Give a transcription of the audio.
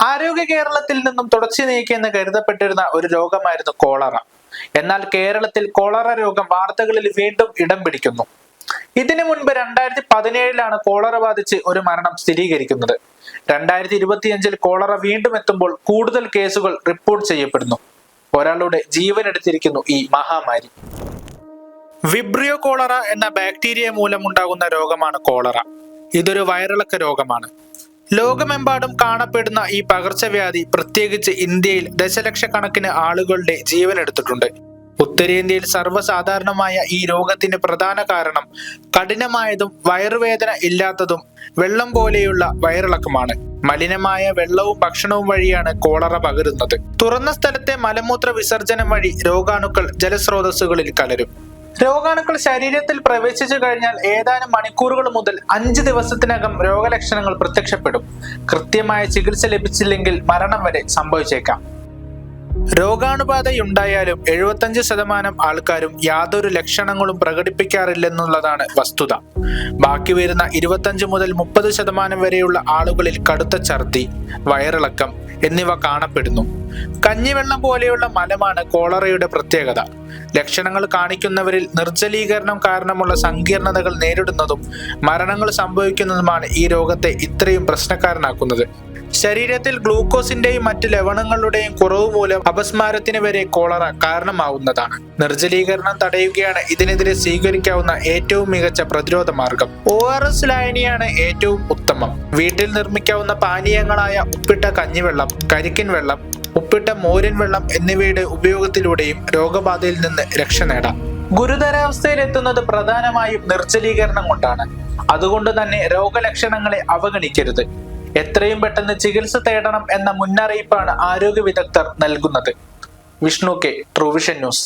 ആരോഗ്യ കേരളത്തിൽ നിന്നും തുടച്ചു നീക്കിയെന്ന് കരുതപ്പെട്ടിരുന്ന ഒരു രോഗമായിരുന്നു കോളറ. എന്നാൽ കേരളത്തിൽ കോളറ രോഗം വാർത്തകളിൽ വീണ്ടും ഇടം പിടിക്കുന്നു. ഇതിനു മുൻപ് രണ്ടായിരത്തി പതിനേഴിലാണ് കോളറ ബാധിച്ച് ഒരു മരണം സ്ഥിരീകരിക്കുന്നത്. രണ്ടായിരത്തി ഇരുപത്തിയഞ്ചിൽ കോളറ വീണ്ടും എത്തുമ്പോൾ കൂടുതൽ കേസുകൾ റിപ്പോർട്ട് ചെയ്യപ്പെടുന്നു. ഒരാളുടെ ജീവൻ എടുത്തിരിക്കുന്നു ഈ മഹാമാരി. വിബ്രിയോ കോളറ എന്ന ബാക്ടീരിയ മൂലമുണ്ടാകുന്ന രോഗമാണ് കോളറ. ഇതൊരു വയറിളക്ക രോഗമാണ്. ലോകമെമ്പാടും കാണപ്പെടുന്ന ഈ പകർച്ചവ്യാധി പ്രത്യേകിച്ച് ഇന്ത്യയിൽ ദശലക്ഷക്കണക്കിന് ആളുകളുടെ ജീവൻ എടുത്തിട്ടുണ്ട് ഉത്തരേന്ത്യയിൽ സർവസാധാരണമായ ഈ രോഗത്തിന് പ്രധാന കാരണം കഠിനമായതും വയറുവേദന ഇല്ലാത്തതും വെള്ളം പോലെയുള്ള വയറിളക്കമാണ്. മലിനമായ വെള്ളവും ഭക്ഷണവും വഴിയാണ് കോളറ പകരുന്നത്. തുറന്ന സ്ഥലത്തെ മലമൂത്ര വിസർജനം വഴി രോഗാണുക്കൾ ജലസ്രോതസ്സുകളിൽ കലരും. രോഗാണുക്കൾ ശരീരത്തിൽ പ്രവേശിച്ചു കഴിഞ്ഞാൽ ഏതാനും മണിക്കൂറുകൾ മുതൽ അഞ്ച് ദിവസത്തിനകം രോഗലക്ഷണങ്ങൾ പ്രത്യക്ഷപ്പെടും. കൃത്യമായ ചികിത്സ ലഭിച്ചില്ലെങ്കിൽ മരണം വരെ സംഭവിച്ചേക്കാം. രോഗാണുബാധയുണ്ടായാലും എഴുപത്തഞ്ച് ശതമാനം ആൾക്കാരും യാതൊരു ലക്ഷണങ്ങളും പ്രകടിപ്പിക്കാറില്ലെന്നുള്ളതാണ് വസ്തുത. ബാക്കി വരുന്ന ഇരുപത്തഞ്ച് മുതൽ മുപ്പത് ശതമാനം വരെയുള്ള ആളുകളിൽ കടുത്ത ഛർദി വയറിളക്കം എന്നിവ കാണപ്പെടുന്നു. കഞ്ഞിവെള്ളം പോലെയുള്ള മലമാണ് കോളറയുടെ പ്രത്യേകത. ലക്ഷണങ്ങൾ കാണിക്കുന്നവരിൽ നിർജലീകരണം കാരണമുള്ള സങ്കീർണതകൾ നേരിടുന്നതും മരണങ്ങൾ സംഭവിക്കുന്നതുമാണ് ഈ രോഗത്തെ ഇത്രയും പ്രശ്നക്കാരനാക്കുന്നത്. ശരീരത്തിൽ ഗ്ലൂക്കോസിന്റെയും മറ്റ് ലവണങ്ങളുടെയും കുറവ് മൂലം അപസ്മാരത്തിന് വരെ കോളറ കാരണമാവുന്നതാണ്. നിർജലീകരണം തടയുകയാണ് ഇതിനെതിരെ സ്വീകരിക്കാവുന്ന ഏറ്റവും മികച്ച പ്രതിരോധ മാർഗം. ഒ ആർ എസ് ലായനിയാണ് ഏറ്റവും ഉത്തമം. വീട്ടിൽ നിർമ്മിക്കാവുന്ന പാനീയങ്ങളായ ഉപ്പിട്ട കഞ്ഞിവെള്ളം കരിക്കിൻ വെള്ളം ഉപ്പിട്ട മോരൻ വെള്ളം എന്നിവയുടെ ഉപയോഗത്തിലൂടെയും രോഗബാധയിൽ നിന്ന് രക്ഷ നേടാം. ഗുരുതരാവസ്ഥയിൽ എത്തുന്നത് പ്രധാനമായും നിർജലീകരണം കൊണ്ടാണ്. അതുകൊണ്ട് തന്നെ രോഗലക്ഷണങ്ങളെ അവഗണിക്കരുത്. എത്രയും പെട്ടെന്ന് ചികിത്സ തേടണം എന്ന മുന്നറിയിപ്പാണ് ആരോഗ്യ വിദഗ്ധർ നൽകുന്നത്. Vishnu K Truevision news